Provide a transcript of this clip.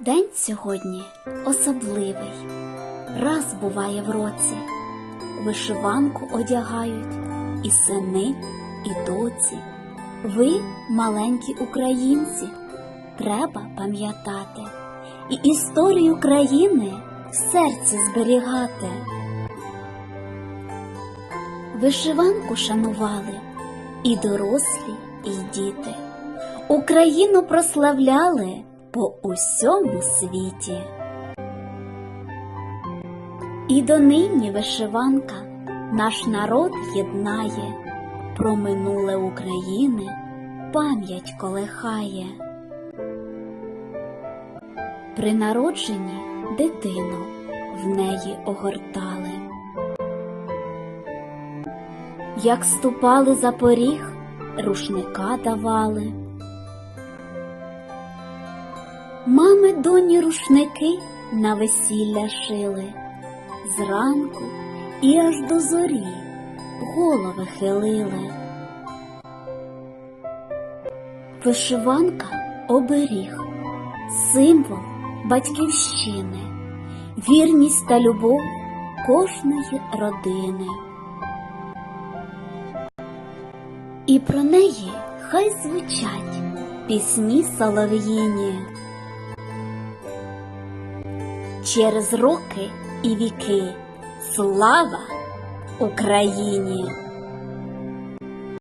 День сьогодні особливий, раз буває в році. Вишиванку одягають і сини, і доці. Ви, маленькі українці, треба пам'ятати і історію країни в серці зберігати. Вишиванку шанували і дорослі, і діти. Україну прославляли по усьому світі. І донині вишиванка наш народ єднає, про минуле України пам'ять колихає. При народженні дитину в неї огортали. Як ступали за поріг, рушника давали. Мами доні рушники на весілля шили, зранку і аж до зорі голови хилили. Вишиванка оберіг, символ батьківщини, вірність та любов кожної родини. І про неї хай звучать пісні солов'їні. Через роки і віки слава Україні!